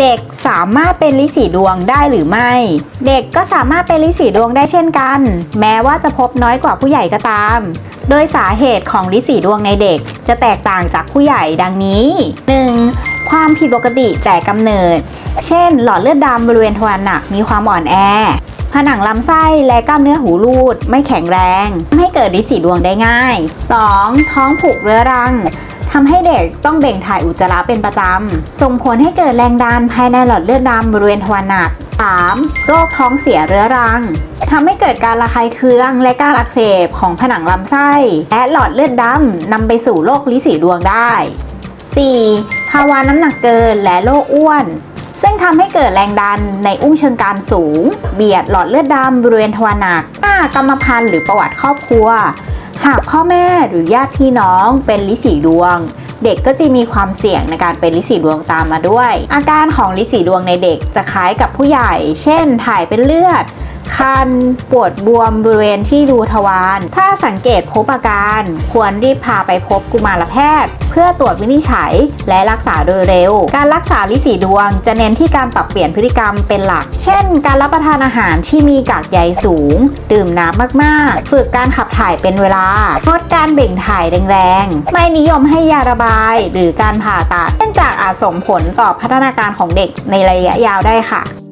เด็กสามารถเป็นลิสีดวงได้หรือไม่ เด็กก็สามารถเป็นลิสีดวงได้เช่นกัน แม้ว่าจะพบน้อยกว่าผู้ใหญ่ก็ตาม โดยสาเหตุของลิสีดวงในเด็กจะแตกต่างจากผู้ใหญ่ดังนี้ 1. ความผิดปกติแต่กำเนิด เช่น หลอดเลือดดำบริเวณทวารหนักมีความอ่อนแอผนังลำไส้และกล้ามเนื้อหูรูด ไม่แข็งแรงทำให้เกิดลิสีดวงได้ง่าย 2. ท้องผูกเรื้อรัง ทำให้เด็กต้องเบ่งถ่ายอุจจาระเป็นประจำ ส่งผลให้เกิดแรงดันภายในหลอดเลือดดำบริเวณทวารหนัก 3. โรคท้องเสียเรื้อรังทำให้เกิดการระคายเคืองและการอักเสบของผนังลำไส้ และหลอดเลือดดำนำไปสู่โรคลิสีดวงได้ 4. ภาวะน้ำหนักเกินและโรคอ้วน ซึ่งทำให้เกิดแรงดันในอุ้งเชิงกรานสูง เบียดหลอดเลือดดำบริเวณทวารหนัก 5. กรรมพันธุ์หรือประวัติครอบครัว หากพ่อแม่หรือญาติพี่น้องเป็นลิสีดวง เด็กก็จะมีความเสี่ยงในการเป็นลิสีดวงตามมาด้วย อาการของลิสีดวงในเด็กจะคล้ายกับผู้ใหญ่ เช่น ถ่ายเป็นเลือด คัน ปวดบวมบริเวณที่รูทวารถ้าสังเกตพบอาการ ควรรีบพาไปพบกุมารแพทย์ เพื่อตรวจวินิจฉัยและรักษาโดยเร็ว การรักษาลิสีดวง จะเน้นที่การปรับเปลี่ยนพฤติกรรมเป็นหลัก เช่น การรับประทานอาหารที่มีกากใยสูง ดื่มน้ำมากๆ ฝึกการขับถ่ายเป็นเวลาลดการเบ่งถ่ายแรงๆ ไม่นิยมให้ยาระบาย หรือการผ่าตัดเนื่องจากอาจส่งผลต่อพัฒนาการของเด็กในระยะยาวได้ค่ะ